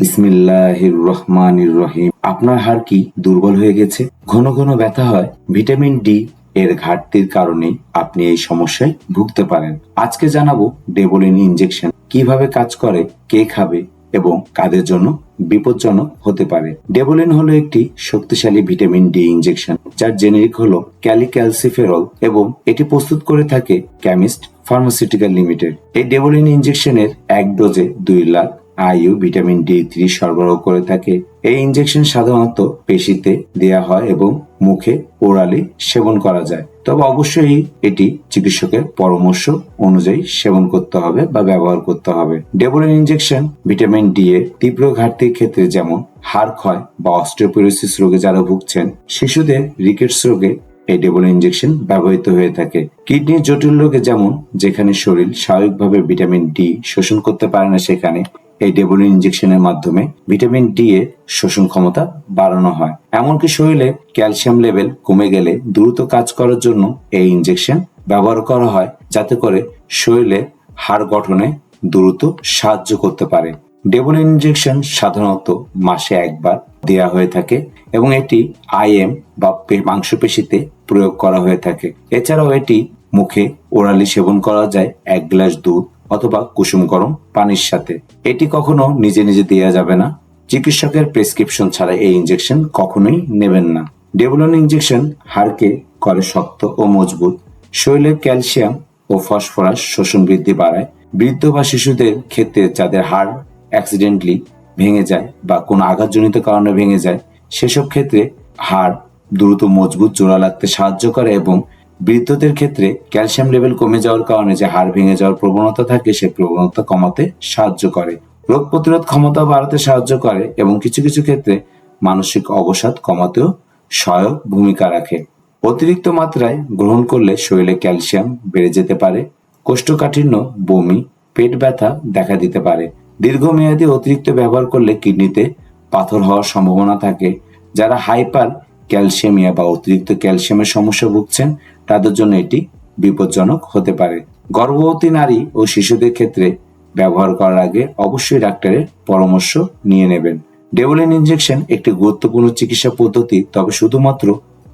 বিসমিল্লাহির রহমানির রহিম আপনার হাড় কি দুর্বল হয়ে গেছে? ঘন ঘন ব্যথা হয়। ভিটামিন ডি এর ঘাটতির কারণে আপনি এই সমস্যায় ভুগতে পারেন। আজকে জানাব ডেবোলিন ইনজেকশন। কীভাবে কাজ করে, কে খাবে এবং কাদের জন্য বিপজ্জনক হতে পারে। ডেবোলিন হলো একটি শক্তিশালী ভিটামিন ডি ইনজেকশন, যার জেনেরিক হলো ক্যালিক্যালসিফেরল এবং এটি প্রস্তুত করে থাকে কেমিস্ট ফার্মাসিউটিক্যাল লিমিটেড। এই ডেবোলিন ইনজেকশনের এক ডোজে দুই lakh IU vitamin D three সরবরাহ করে থাকে। এই ইনজেকশন সাধারণত পেশিতে দেয়া হয় এবং মুখে ওরালি সেবন করা যায়। তবে অবশ্যই এটি চিকিৎসকের পরামর্শ অনুযায়ী সেবন করতে হবে বা ব্যবহার করতে হবে। ডেবোলিন ইনজেকশন ভিটামিন ডি এর তীব্র ঘাটতির ক্ষেত্রে যেমন হাড় ক্ষয় বা অস্ট্রিওপোরোসিস রোগে যারা ভুগছেন, শিশুদের রিকেটস রোগে এই ডেবল ইনজেকশন ব্যবহৃত হয়ে থাকে। কিডনির জটিল রোগে যেমন, যেখানে শরীর স্বাভাবিকভাবে ভিটামিন ডি শোষণ করতে পারে না সেখানে এই ডেবলিন ইনজেকশনের মাধ্যমে ভিটামিন ডি এর শোষণ ক্ষমতা বাড়ানো হয়। এমনকি শরীরে ক্যালসিয়াম লেভেল কমে গেলে দ্রুত কাজ করার জন্য এই ইনজেকশন ব্যবহার করা হয়, যাতে করে শরীরে হাড় গঠনে দ্রুত সাহায্য করতে পারে। ডেবল ইনজেকশন সাধারণত মাসে একবার দেয়া হয়ে থাকে এবং এটি আইএম বা মাংসপেশিতে প্রয়োগ করা হয়ে থাকে। এছাড়াও এটি মুখে ওরালি সেবন করা যায়, এক গ্লাস দুধ অথবা কুসুম গরম পানির সাথে। এটি কখনো নিজে নিজে দেওয়া যাবে না। চিকিৎসকের প্রেসক্রিপশন ছাড়া এই ইঞ্জেকশন কখনোই নেবেন না। ডেবলন ইঞ্জেকশন হাড়কে করে শক্ত ও মজবুত। শরীরের ক্যালসিয়াম ও ফসফরাস শোষণ বৃদ্ধি বাড়ায়। বৃদ্ধ বা শিশুদের ক্ষেত্রে যাদের হাড় অ্যাক্সিডেন্টলি ভেঙে যায় বা কোনো আঘাতজনিত কারণে ভেঙে যায়, সেসব ক্ষেত্রে হাড় দ্রুত মজবুত, জোড়া লাগতে সাহায্য করে এবং বৃদ্ধদের ক্ষেত্রে ক্যালসিয়াম লেভেল কমে যাওয়ার কারণে যে হাড় ভেঙে যাওয়ার প্রবণতা থাকে সেই প্রবণতা কমাতে সাহায্য করে। রোগ প্রতিরোধ ক্ষমতা বাড়াতে সাহায্য করে এবং কিছু কিছু ক্ষেত্রে মানসিক অবসাদ কমাতেও সহায়ক ভূমিকা রাখে। অতিরিক্ত মাত্রায় গ্রহণ করলে শরীরে ক্যালসিয়াম বেড়ে যেতে পারে, কোষ্ঠকাঠিন্য, বমি, পেট ব্যথা দেখা দিতে পারে। দীর্ঘমেয়াদী অতিরিক্ত ব্যবহার করলে কিডনিতে পাথর হওয়ার সম্ভাবনা থাকে, যারা হাইপার ক্যালসিয়ামিয়া বা অতিরিক্ত ক্যালসিয়ামের সমস্যা ভুগছেন, তাদের জন্য এটি বিপজ্জনক হতে পারে। গর্ভবতী নারী ও শিশুদের ক্ষেত্রে ব্যবহার করার আগে অবশ্যই ডাক্তারের পরামর্শ নিয়ে নেবেন। ডেবলিন ইনজেকশন একটি গুরুত্বপূর্ণ চিকিৎসা পদ্ধতি, তবে শুধুমাত্র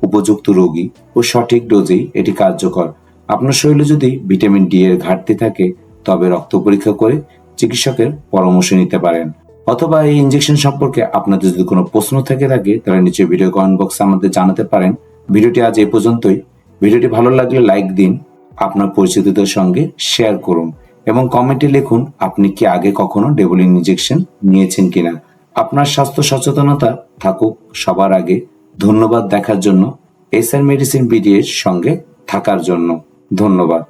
উপযুক্ত রোগী ও সঠিক ডোজেই এটি কার্যকর। আপনার শরীরে যদি ভিটামিন ডি এর ঘাটতি থাকে, তবে রক্ত পরীক্ষা করে চিকিৎসকের পরামর্শ নিতে পারেন। অথবা এই ইনজেকশন সম্পর্কে আপনাদের যদি কোনো প্রশ্ন থেকে থাকে, তাহলে নিচে ভিডিও কমেন্ট বক্সে আমাদের জানাতে পারেন। ভিডিওটি আজ এই পর্যন্তই। ভিডিওটি ভালো লাগলে লাইক দিন, আপনার পরিচিতদের সঙ্গে শেয়ার করুন এবং কমেন্টে লিখুন, আপনি কি আগে কখনো ডেবলিন ইনজেকশন নিয়েছেন কিনা? আপনার স্বাস্থ্য সচেতনতা থাকুক সবার আগে। ধন্যবাদ দেখার জন্য। এসআর মেডিসিন বিডি এর সঙ্গে থাকার জন্য। ধন্যবাদ।